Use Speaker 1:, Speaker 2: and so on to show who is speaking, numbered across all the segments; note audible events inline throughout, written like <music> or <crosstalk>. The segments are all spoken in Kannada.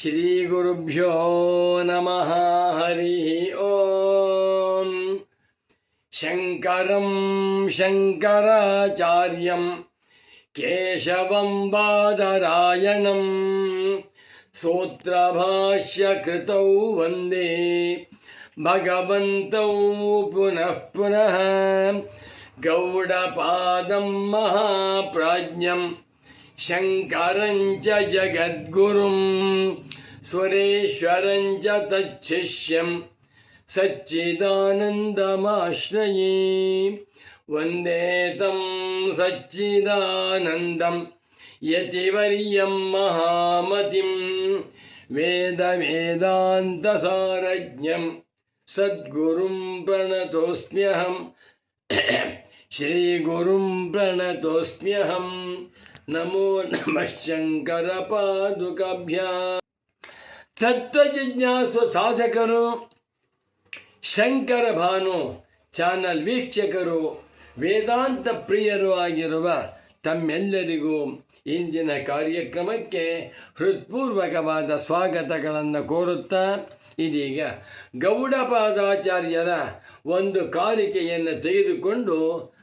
Speaker 1: श्रीगुरुभ्यो नमः हरिः ॐ शङ्करं शङ्कराचार्यं केशवं बादरायणं सूत्रभाष्यकृतौ वन्दे भगवन्तौ पुनः पुनः गौडपादं महाप्राज्ञम् शङ्करं च जगद्गुरुं सुरेश्वरं च तच्छिष्यं सच्चिदानन्दमाश्रये वन्दे तं सच्चिदानन्दं यतिवर्यं महामतिं वेदवेदान्तसारज्ञं सद्गुरुं प्रणतोऽस्म्यहं श्रीगुरुं प्रणतोऽस्म्यहम् ನಮೋ ನಮಃ ಶಂಕರ ಪಾದುಕಾಭ್ಯ ತತ್ವಜಿಜ್ಞಾಸು ಸಾಧಕರು ಶಂಕರ ಭಾನು ಚಾನಲ್ ವೀಕ್ಷಕರು, ವೇದಾಂತ ಪ್ರಿಯರು ಆಗಿರುವ ತಮ್ಮೆಲ್ಲರಿಗೂ ಇಂದಿನ ಕಾರ್ಯಕ್ರಮಕ್ಕೆ ಹೃತ್ಪೂರ್ವಕವಾದ ಸ್ವಾಗತಗಳನ್ನು ಕೋರುತ್ತಾ ಇದೀಗ ಗೌಡಪಾದಾಚಾರ್ಯರ ಒಂದು ಕಾರಿಕೆಯನ್ನು ತೆಗೆದುಕೊಂಡು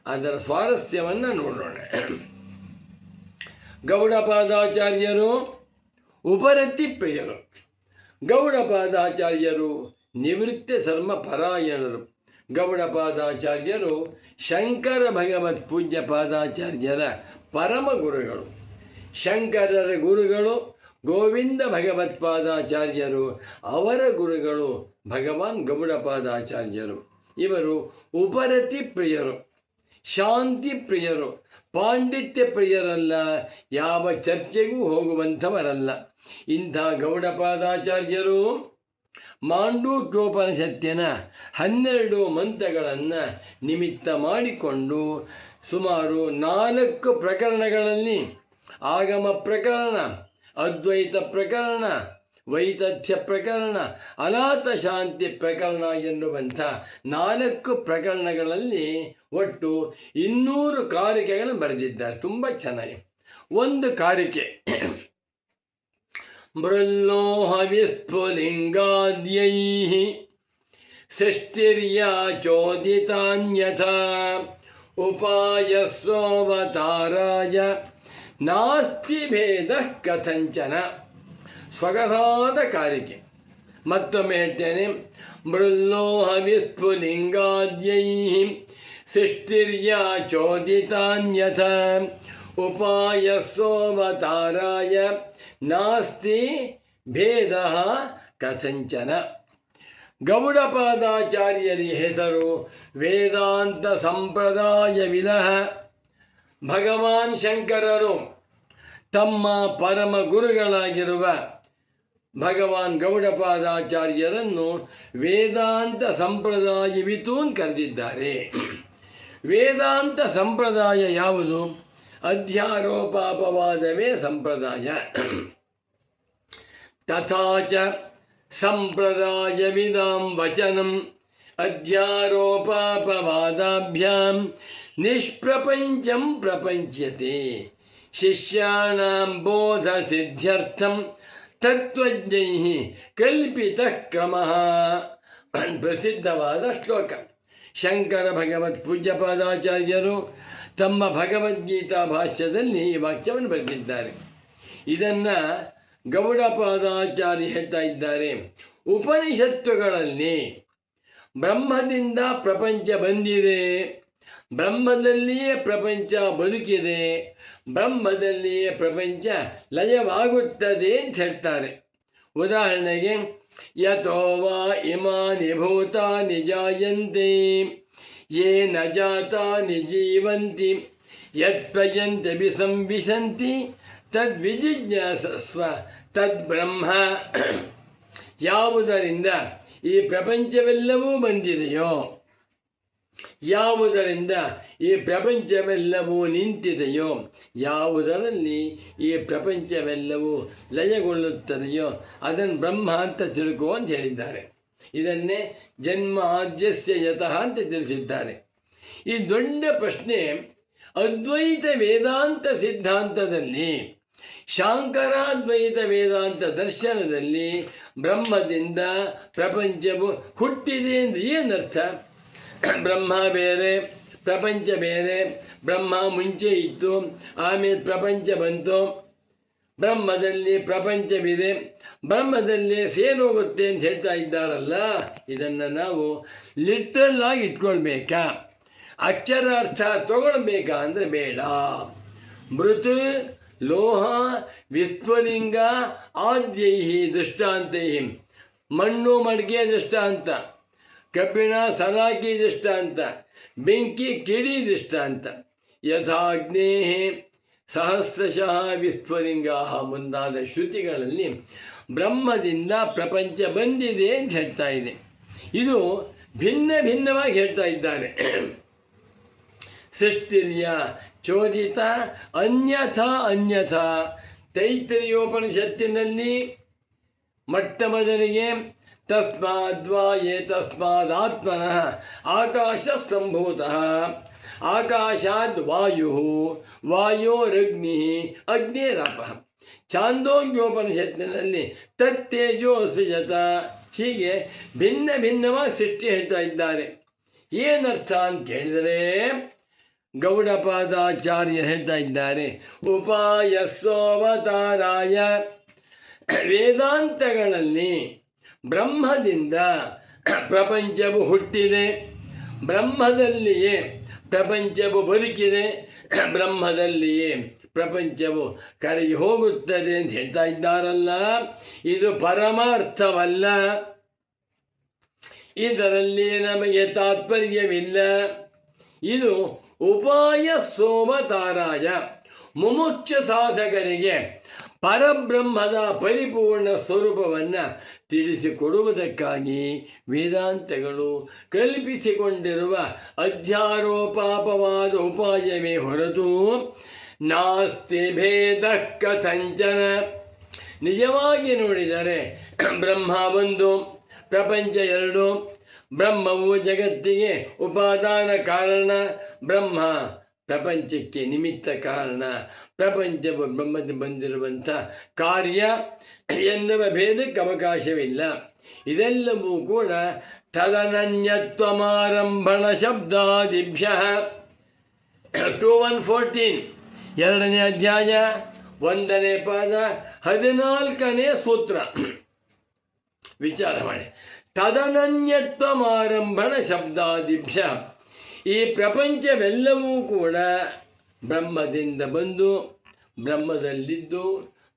Speaker 1: ಅದರ ಸ್ವಾರಸ್ಯವನ್ನು ನೋಡೋಣ. ಗೌಡಪಾದಾಚಾರ್ಯರು ಉಪರತಿ ಪ್ರಿಯರು. ಗೌಡಪಾದಾಚಾರ್ಯರು ನಿವೃತ್ತ ಧರ್ಮ ಪರಾಯಣರು. ಗೌಡಪಾದಾಚಾರ್ಯರು ಶಂಕರ ಭಗವತ್ ಪೂಜ್ಯ ಪಾದಾಚಾರ್ಯರ ಪರಮ ಗುರುಗಳು. ಶಂಕರರ ಗುರುಗಳು ಗೋವಿಂದ ಭಗವತ್ಪಾದಾಚಾರ್ಯರು ಅವರ ಗುರುಗಳು ಭಗವಾನ್ ಗೌಡಪಾದಾಚಾರ್ಯರು. ಇವರು ಉಪರತಿ ಪ್ರಿಯರು, ಶಾಂತಿ ಪ್ರಿಯರು ಪಾಂಡಿತ್ಯ ಪ್ರಿಯರಲ್ಲ, ಯಾವ ಚರ್ಚೆಗೂ ಹೋಗುವಂಥವರಲ್ಲ. ಇಂಥ ಗೌಡಪಾದಾಚಾರ್ಯರು ಮಾಂಡೂಕ್ಯೋಪನಿಷತ್ತಿನ ಹನ್ನೆರಡು ಮಂತ್ರಗಳನ್ನು ನಿಮಿತ್ತ ಮಾಡಿಕೊಂಡು ಸುಮಾರು ನಾಲ್ಕು ಪ್ರಕರಣಗಳಲ್ಲಿ ಆಗಮ ಪ್ರಕರಣ, ಅದ್ವೈತ ಪ್ರಕರಣ ವೈತಥ್ಯ ಪ್ರಕರಣ, ಅನಾಥ ಶಾಂತಿ ಪ್ರಕರಣ ಎನ್ನುವಂಥ ನಾಲ್ಕು ಪ್ರಕರಣಗಳಲ್ಲಿ ಒಟ್ಟು ಇನ್ನೂರು ಕಾರಿಕೆಗಳನ್ನು ಬರೆದಿದ್ದಾರೆ. ತುಂಬ ಚೆನ್ನಾಗಿ. ಒಂದು ಕಾರಿಕೆ. ಮೃಲ್ಲೋಹ ವಿಸ್ಫುಲಿಂಗಾದ್ಯೈ ಉಪಾಯ ಸೋವತಾರಾಯ ನಾಸ್ತಿ ಭೇದ ಕಥಂಚನ. ಸೊಗಸಾದ ಕಾರಿಕೆ ಮತ್ತೊಮ್ಮೆ ಹೇಳ್ತೇನೆ ಮೃಲ್ಲೋಹ ವಿಸ್ಫುಲಿಂಗಾದ್ಯೈ ಸೃಷ್ಟಿರ್ಯಾ ಚೋದಿತಾನ್ಯಥ. ಉಪಾಯ ಸೋಮತಾರಾಯ ನಾಸ್ತಿ ಭೇದ ಕಥಂಚನ. ಗೌಡಪಾದಾಚಾರ್ಯರಿ ಹೆಸರು ವೇದಾಂತ ಸಂಪ್ರದಾಯವಿದ ಭಗವಾನ್ ಶಂಕರರು ತಮ್ಮ ಪರಮ ಗುರುಗಳಾಗಿರುವ ಭಗವಾನ್ ಗೌಡಪಾದಾಚಾರ್ಯರನ್ನು ವೇದಾಂತ ಸಂಪ್ರದಾಯವಿತು ಕರೆದಿದ್ದಾರೆ ವೇದಾಂತ ಸಂಪ್ರದಾಯ ಯಾವುದು ಅಧ್ಯಾರೋಪಾಪವಾದವೇ ಸಂಪ್ರದಾಯ ತಥಾಚ ಸಂಪ್ರದಾಯವಿದಾಂ ವಚನಂ ಅಧ್ಯಾರೋಪಾಪವಾದಾಭ್ಯಾಂ ನಿಷ್ಪ್ರಪಂಚಂ ಪ್ರಪಂಚ್ಯತೆ ಶಿಷ್ಯಾಣಾಂ ಬೋಧಸಿದ್ಧ್ಯರ್ಥಂ ತತ್ವಜ್ಞೈ ಕಲ್ಪಿತ ಕ್ರಮ ಪ್ರಸಿದ್ಧವಾದ ಶ್ಲೋಕ. ಶಂಕರ ಭಗವತ್ ಪೂಜ್ಯಪಾದಾಚಾರ್ಯರು ತಮ್ಮ ಭಗವದ್ಗೀತಾ ಭಾಷ್ಯದಲ್ಲಿ ಈ ವಾಕ್ಯವನ್ನು ಬರೆದಿದ್ದಾರೆ. ಇದನ್ನು ಗೌಡಪಾದಾಚಾರ್ಯ ಹೇಳ್ತಾ ಇದ್ದಾರೆ. ಉಪನಿಷತ್ತುಗಳಲ್ಲಿ ಬ್ರಹ್ಮದಿಂದ ಪ್ರಪಂಚ ಬಂದಿದೆ. ಬ್ರಹ್ಮದಲ್ಲಿಯೇ ಪ್ರಪಂಚ ಬದುಕಿದೆ. ಬ್ರಹ್ಮದಲ್ಲಿಯೇ ಪ್ರಪಂಚ ಲಯವಾಗುತ್ತದೆ ಅಂತ ಹೇಳ್ತಾರೆ. ಉದಾಹರಣೆಗೆ, ಯಥೋ ವಾ ಇಮಾನಿ ಭೂತಾನಿ ಜಾಯಂತೆ, ಯೇ ನ ಜಾತಾನಿ ಜೀವಂತಿ ಯತ್ಪಯಂತಿ ವಿಸಂವಿಶಂತಿ ತದ್ವಿಜಿಜ್ಞಾಸಸ್ವ ತದ್ಬ್ರಹ್ಮ ಯಾವುದರಿಂದ ಈ ಪ್ರಪಂಚವೆಲ್ಲವೂ ಬಂದಿದೆಯೋ? ಯಾವುದರಿಂದ ಈ ಪ್ರಪಂಚವೆಲ್ಲವೂ ನಿಂತಿದೆಯೋ, ಯಾವುದರಲ್ಲಿ ಈ ಪ್ರಪಂಚವೆಲ್ಲವೂ ಲಯಗೊಳ್ಳುತ್ತದೆಯೋ, ಅದನ್ನು ಬ್ರಹ್ಮ ಅಂತ ತಿಳ್ಕೋ ಅಂತ ಹೇಳಿದ್ದಾರೆ. ಇದನ್ನೇ ಜನ್ಮ ಆದ್ಯಸ್ಯ ಯತಃ ಅಂತ ತಿಳಿಸಿದ್ದಾರೆ. ಈ ದೊಡ್ಡ ಪ್ರಶ್ನೆ, ಅದ್ವೈತ ವೇದಾಂತ ಸಿದ್ಧಾಂತದಲ್ಲಿ, ಶಾಂಕರಾದ್ವೈತ ವೇದಾಂತ ದರ್ಶನದಲ್ಲಿ ಬ್ರಹ್ಮದಿಂದ ಪ್ರಪಂಚವು ಹುಟ್ಟಿದೆ ಎಂದು ಏನರ್ಥ? <clears throat> ಬ್ರಹ್ಮ ಬೇರೆ, ಪ್ರಪಂಚ ಬೇರೆ, ಬ್ರಹ್ಮ ಮುಂಚೆ ಇತ್ತು, ಆಮೇಲೆ ಪ್ರಪಂಚ ಬಂತು. ಬ್ರಹ್ಮದಲ್ಲಿ ಪ್ರಪಂಚವಿದೆ, ಬ್ರಹ್ಮದಲ್ಲಿ ಸೇರೋಗುತ್ತೆ ಅಂತ ಹೇಳ್ತಾ ಇದ್ದಾರಲ್ಲ? ಇದನ್ನು ನಾವು ಲಿಟ್ರಲ್ ಆಗಿ ಇಟ್ಕೊಳ್ಬೇಕಾ? ಅಕ್ಷರಾರ್ಥ ತಗೊಳ್ಬೇಕಾ ಅಂದರೆ ಬೇಡ. ಮೃತು, ಲೋಹ, ವಿಶ್ವಲಿಂಗ, ಆದ್ಯೈಹಿ ದೃಷ್ಟಾಂತೈಹಿ ಮಣ್ಣು ಮಡಿಕೆ ದೃಷ್ಟಾಂತ ಕಬ್ಬಿಣ ಸಲಾಕಿ ದೃಷ್ಟಾಂತ, ಬೆಂಕಿ ಕಿಡಿ ದೃಷ್ಟಾಂತ. ಯಥಾಗ್ನೇ ಸಹಸ್ರಶಃ ವಿಸ್ಫುಲಿಂಗ ಮುಂದಾದ ಶ್ರುತಿಗಳಲ್ಲಿ ಬ್ರಹ್ಮದಿಂದ ಪ್ರಪಂಚ ಬಂದಿದೆ ಅಂತ ಹೇಳ್ತಾ ಇದೆ. ಇದು ಭಿನ್ನ ಭಿನ್ನವಾಗಿ ಹೇಳ್ತಾ ಇದ್ದಾರೆ. ಸೃಷ್ಟಿರ್ಯ ಚೋದಿತ ಅನ್ಯಥ ಅನ್ಯಥ. ತೈತರಿಯೋಪನಿಷತ್ತಿನಲ್ಲಿ ಮೊಟ್ಟ ಮೊದಲಿಗೆ ತಸ್ಮಾದಾತ್ಮನಃ ಆಕಾಶ ಸಂಭೂತಃ ಆಕಾಶಾದ್ ವಾಯು ವಾಯೋರಗ್ನಿ ಅಗ್ನಿರಪ ಚಾಂದೋಗ್ಯೋಪನಿಷತ್ತಿನಲ್ಲಿ ತತ್ತೇಜೋ ಸೃಜತ ಹೀಗೆ ಭಿನ್ನ ಭಿನ್ನವಾಗಿ ಸೃಷ್ಟಿ ಹೇಳ್ತಾ ಇದ್ದಾರೆ. ಏನರ್ಥ ಅಂತ ಕೇಳಿದರೆ ಗೌಡಪಾದಾಚಾರ್ಯ ಹೇಳ್ತಾ ಇದ್ದಾರೆ. ಉಪಾಯ ಸೋವತಾರಾಯ ವೇದಾಂತಗಳಲ್ಲಿ ಬ್ರಹ್ಮದಿಂದ ಪ್ರಪಂಚವು ಹುಟ್ಟಿದೆ. ಬ್ರಹ್ಮದಲ್ಲಿಯೇ ಪ್ರಪಂಚವು ಬದುಕಿದೆ. ಬ್ರಹ್ಮದಲ್ಲಿಯೇ ಪ್ರಪಂಚವು ಕರಗಿ ಹೋಗುತ್ತದೆ ಅಂತ ಹೇಳ್ತಾ ಇದ್ದಾರಲ್ಲ. ಇದು ಪರಮಾರ್ಥವಲ್ಲ. ಇದರಲ್ಲಿ ನಮಗೆ ತಾತ್ಪರ್ಯವಿಲ್ಲ. ಇದು ಉಪಾಯ ಸೋಮತಾರಾಯ ಮುಮುಕ್ಷ ಸಾಧಕರಿಗೆ ಪರಬ್ರಹ್ಮದ ಪರಿಪೂರ್ಣ ಸ್ವರೂಪವನ್ನು ತಿಳಿಸಿಕೊಡುವುದಕ್ಕಾಗಿ ವೇದಾಂತಗಳು ಕಲ್ಪಿಸಿಕೊಂಡಿರುವ ಅಧ್ಯಾರೋಪಾಪವಾದ ಉಪಾಯವೇ ಹೊರತು ನಾಸ್ತಿ ಭೇದ ಕಥಂಚನ. ನಿಜವಾಗಿ ನೋಡಿದರೆ ಬ್ರಹ್ಮ ಒಂದು, ಪ್ರಪಂಚ ಎರಡು, ಬ್ರಹ್ಮವು ಜಗತ್ತಿಗೆ ಉಪಾದಾನ ಕಾರಣ ಬ್ರಹ್ಮ. ಪ್ರಪಂಚಕ್ಕೆ ನಿಮಿತ್ತ ಕಾರಣ ಪ್ರಪಂಚವು ಬ್ರಹ್ಮದ ಬಂದಿರುವಂಥ ಕಾರ್ಯ ಎನ್ನುವ ಭೇದಕ್ಕೆ ಅವಕಾಶವಿಲ್ಲ ಇದೆಲ್ಲವೂ ಕೂಡ ತದನನ್ಯತ್ವಮಾರಂಭಣ ಶಬ್ದಾದಿಭ್ಯ ಟೂ ಒನ್ ಫೋರ್ಟೀನ್ ಎರಡನೇ ಅಧ್ಯಾಯ ಒಂದನೇ ಪಾದ ಹದಿನಾಲ್ಕನೇ ಸೂತ್ರ ವಿಚಾರ ಮಾಡಿ ತದನನ್ಯತ್ವಮಾರಂಭಣ ಶಬ್ದಾದಿಭ್ಯ ಈ ಪ್ರಪಂಚವೆಲ್ಲವೂ ಕೂಡ ಬ್ರಹ್ಮದಿಂದ ಬಂದು ಬ್ರಹ್ಮದಲ್ಲಿದ್ದು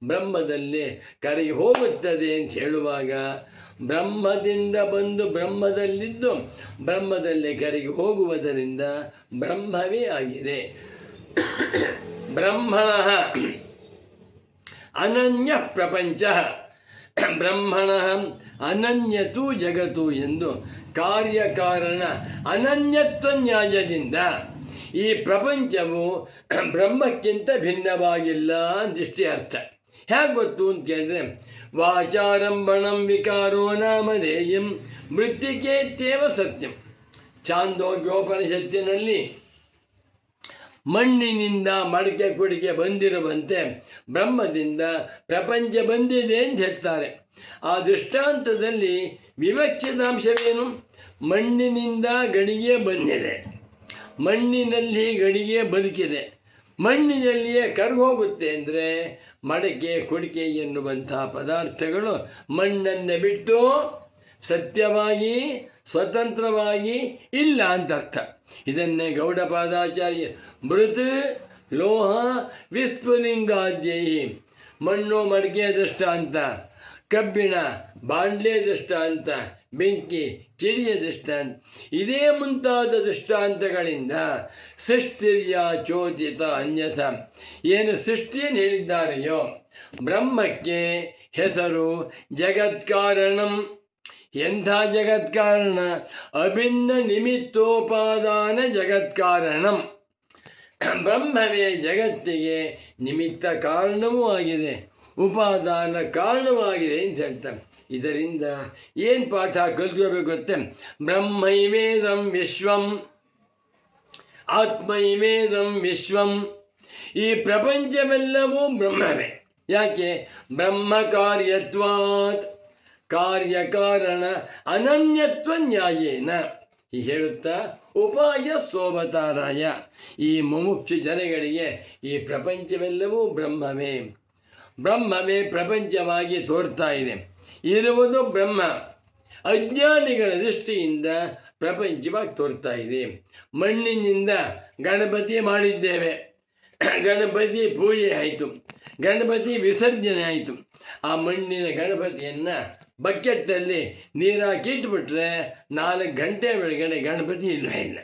Speaker 1: ಬ್ರಹ್ಮದಲ್ಲೇ ಕರಿ ಹೋಗುತ್ತದೆ ಅಂತ ಹೇಳುವಾಗ ಬ್ರಹ್ಮದಿಂದ ಬಂದು ಬ್ರಹ್ಮದಲ್ಲಿದ್ದು ಬ್ರಹ್ಮದಲ್ಲೇ ಕರಿಗೆ ಹೋಗುವುದರಿಂದ ಬ್ರಹ್ಮವೇ ಆಗಿದೆ. ಬ್ರಹ್ಮಣ ಅನನ್ಯ ಪ್ರಪಂಚ ಬ್ರಹ್ಮಣ ಅನನ್ಯತು ಜಗತ್ತು ಎಂದು ಕಾರ್ಯಕಾರಣ ಅನನ್ಯತ್ವ ನ್ಯಾಯದಿಂದ. ಈ ಪ್ರಪಂಚವು <clears throat> ಬ್ರಹ್ಮಕ್ಕಿಂತ ಭಿನ್ನವಾಗಿಲ್ಲ ದೃಷ್ಟಿ ಅರ್ಥ. ಹೇಗೆ ಗೊತ್ತು ಅಂತ ಕೇಳಿದ್ರೆ, ವಾಚಾರಂಭಣಂ ವಿಕಾರೋ ನಾಮಧೇಯಂ ಮೃತ್ತಿಕೇತ್ಯೇವ ಸತ್ಯಂ. ಚಾಂದೋಗ್ಯೋಪನಿಷತ್ತಿನಲ್ಲಿ ಮಣ್ಣಿನಿಂದ ಮಡಕೆ ಕುಡಿಕೆ ಬಂದಿರುವಂತೆ ಬ್ರಹ್ಮದಿಂದ ಪ್ರಪಂಚ ಬಂದಿದೆ ಅಂತ ಹೇಳ್ತಾರೆ. ಆ ದೃಷ್ಟಾಂತದಲ್ಲಿ ವಿವಕ್ಷಿತಾಂಶವೇನು? ಮಣ್ಣಿನಿಂದ ಗಡಿಗೆ ಬಂದಿದೆ. ಮಣ್ಣಿನಲ್ಲಿ ಗಡಿಗೆ ಬದುಕಿದೆ. ಮಣ್ಣಿನಲ್ಲಿಯೇ ಕರ್ಗೋಗುತ್ತೆ ಅಂದರೆ ಮಡಕೆ, ಕುಡಿಕೆ ಎನ್ನುವಂಥ ಪದಾರ್ಥಗಳು ಮಣ್ಣನ್ನು ಬಿಟ್ಟು ಸತ್ಯವಾಗಿ, ಸ್ವತಂತ್ರವಾಗಿ ಇಲ್ಲ ಅಂತ ಅರ್ಥ ಇದನ್ನೇ ಗೌಡಪಾದಾಚಾರ್ಯ ಮೃತ್ ಲೋಹ ವಿಸ್ಫುಲಿಂಗಾದ್ಯೈ ಮಣ್ಣು ಮಡಿಕೆ ದೃಷ್ಟಾಂತ. ಕಬ್ಬಿಣ, ಬಾಂಡ್ಲೆ ದೃಷ್ಟಾಂತ, ಬೆಂಕಿ ಚಿಡಿಯ ದೃಷ್ಟಾಂತ. ಇದೇ ಮುಂತಾದ ದೃಷ್ಟಾಂತಗಳಿಂದ ಸೃಷ್ಟಿರ್ಯ ಚೋದಿತ ಅನ್ಯಥ. ಏನು ಸೃಷ್ಟಿಯನ್ನು ಹೇಳಿದ್ದಾರೆಯೋ ಬ್ರಹ್ಮಕ್ಕೆ ಹೆಸರು ಜಗತ್ಕಾರಣಂ. ಎಂಥ ಜಗತ್ಕಾರಣ? ಅಭಿನ್ನ ನಿಮಿತ್ತೋಪಾದಾನ ಜಗತ್ಕಾರಣಂ. ಬ್ರಹ್ಮವೇ ಜಗತ್ತಿಗೆ ನಿಮಿತ್ತ ಕಾರಣವೂ ಆಗಿದೆ. ಉಪಾದಾನ ಕಾರಣವಾಗಿದೆ ಅಂತ ಹೇಳ್ತಾನೆ. ಇದರಿಂದ ಏನು ಪಾಠ ಕಲ್ತ್ಕೋಬೇಕು ಗೊತ್ತೆ? ಬ್ರಹ್ಮೈವೇದಂ ವಿಶ್ವಂ, ಆತ್ಮೈವೇದಂ ವಿಶ್ವಂ. ಈ ಪ್ರಪಂಚವೆಲ್ಲವೂ ಬ್ರಹ್ಮವೇ. ಯಾಕೆ? ಬ್ರಹ್ಮ ಕಾರ್ಯತ್ವಾತ್ ಕಾರ್ಯಕಾರಣ ಅನನ್ಯತ್ವ ನ್ಯಾಯೇನ. ಈ ಹೇಳುತ್ತಾ, ಉಪಾಯ ಸೋಬತಾರಾಯ ಈ ಮುಮುಕ್ಷು ಜನಗಳಿಗೆ ಈ ಪ್ರಪಂಚವೆಲ್ಲವೂ ಬ್ರಹ್ಮವೇ. ಬ್ರಹ್ಮವೇ ಪ್ರಪಂಚವಾಗಿ ತೋರ್ತಾ ಇದೆ. ಇರುವುದು ಬ್ರಹ್ಮ. ಅಜ್ಞಾನಿಗಳ ದೃಷ್ಟಿಯಿಂದ ಪ್ರಪಂಚವಾಗಿ ತೋರ್ತಾ ಇದೆ. ಮಣ್ಣಿನಿಂದ ಗಣಪತಿ ಮಾಡಿದ್ದೇವೆ. ಗಣಪತಿ ಪೂಜೆ ಆಯಿತು. ಗಣಪತಿ ವಿಸರ್ಜನೆ ಆಯಿತು. ಆ ಮಣ್ಣಿನ ಗಣಪತಿಯನ್ನು ಬಕೆಟ್ಟಲ್ಲಿ ನೀರು ಹಾಕಿ ಇಟ್ಬಿಟ್ರೆ ನಾಲ್ಕು ಗಂಟೆ ಒಳಗಡೆ ಗಣಪತಿ ಇಲ್ಲವೇ ಇಲ್ಲ.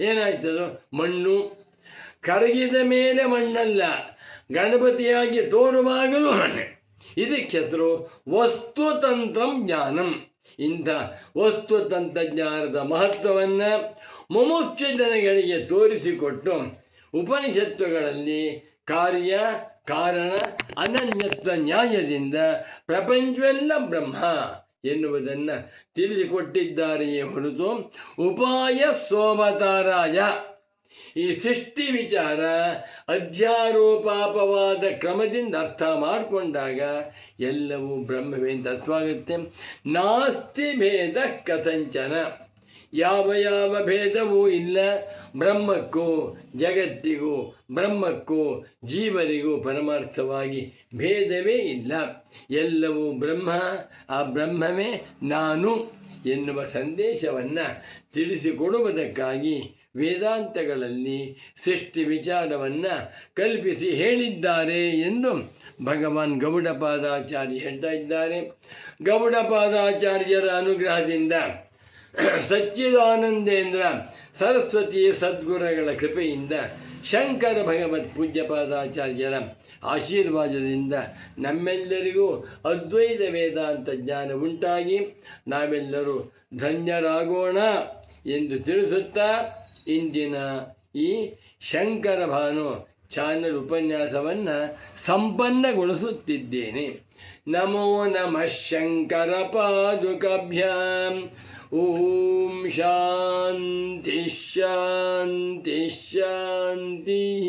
Speaker 1: ಏನಾಯ್ತದು? ಮಣ್ಣು. ಕರಗಿದ ಮೇಲೆ ಮಣ್ಣಲ್ಲ. ಗಣಪತಿಯಾಗಿ ತೋರುವಾಗಲೂ ಹಣೆ ಇದಕ್ಕೆ ಹೆಸರು ವಸ್ತುತಂತ್ರ ಜ್ಞಾನಂ. ಇಂಥ ವಸ್ತುತಂತ್ರಜ್ಞಾನದ ಮಹತ್ವವನ್ನು ಮುಮುಕ್ಷ ಜನಗಳಿಗೆ ತೋರಿಸಿಕೊಟ್ಟು ಉಪನಿಷತ್ತುಗಳಲ್ಲಿ ಕಾರ್ಯ, ಕಾರಣ, ಅನನ್ಯತ್ವ ನ್ಯಾಯದಿಂದ ಪ್ರಪಂಚವೆಲ್ಲ ಬ್ರಹ್ಮ ಎನ್ನುವುದನ್ನು ತಿಳಿದುಕೊಟ್ಟಿದ್ದಾರೆಯೇ ಹೊರತು ಉಪಾಯ ಸೋಮತಾರಾಯ. ಈ ಸೃಷ್ಟಿ ವಿಚಾರ ಅಧ್ಯಾರೋಪಾಪವಾದ ಕ್ರಮದಿಂದ ಅರ್ಥ ಮಾಡಿಕೊಂಡಾಗ ಎಲ್ಲವೂ ಬ್ರಹ್ಮವೇ ಅಂತ ಅರ್ಥವಾಗುತ್ತೆ. ನಾಸ್ತಿ ಭೇದ ಕಥಂಚನ. ಯಾವ ಯಾವ ಭೇದವೂ ಇಲ್ಲ. ಬ್ರಹ್ಮಕ್ಕೂ, ಜಗತ್ತಿಗೂ, ಬ್ರಹ್ಮಕ್ಕೂ ಜೀವನಿಗೂ ಪರಮಾರ್ಥವಾಗಿ ಭೇದವೇ ಇಲ್ಲ. ಎಲ್ಲವೂ ಬ್ರಹ್ಮ, ಆ ಬ್ರಹ್ಮವೇ ನಾನು ಎನ್ನುವ ಸಂದೇಶವನ್ನು ತಿಳಿಸಿಕೊಡುವುದಕ್ಕಾಗಿ ವೇದಾಂತಗಳಲ್ಲಿ ಸೃಷ್ಟಿ ವಿಚಾರವನ್ನು ಕಲ್ಪಿಸಿ ಹೇಳಿದ್ದಾರೆ ಎಂದು ಭಗವಾನ್ ಗೌಡಪಾದಾಚಾರ್ಯ ಹೇಳ್ತಾ ಇದ್ದಾರೆ. ಗೌಡಪಾದಾಚಾರ್ಯರ ಅನುಗ್ರಹದಿಂದ ಸಚ್ಚಿದಾನಂದೇಂದ್ರ ಸರಸ್ವತಿ ಸದ್ಗುರುಗಳ ಕೃಪೆಯಿಂದ ಶಂಕರ ಭಗವತ್ ಪೂಜ್ಯಪಾದಾಚಾರ್ಯರ ಆಶೀರ್ವಾದದಿಂದ ನಮ್ಮೆಲ್ಲರಿಗೂ ಅದ್ವೈತ ವೇದಾಂತ ಜ್ಞಾನ ಉಂಟಾಗಿ ನಾವೆಲ್ಲರೂ ಧನ್ಯರಾಗೋಣ ಎಂದು ತಿಳಿಸುತ್ತಾ ಇಂದಿನ ಈ ಶಂಕರ ಭಾನು ಚಾನಲ್ ಉಪನ್ಯಾಸವನ್ನು ಸಂಪನ್ನಗೊಳಿಸುತ್ತಿದ್ದೇನೆ. ನಮೋ ನಮಃ ಶಂಕರ ಪಾದುಕಭ್ಯಾಂ. ಓಂ ಶಾಂತಿ ಶಾಂತಿ ಶಾಂತಿ.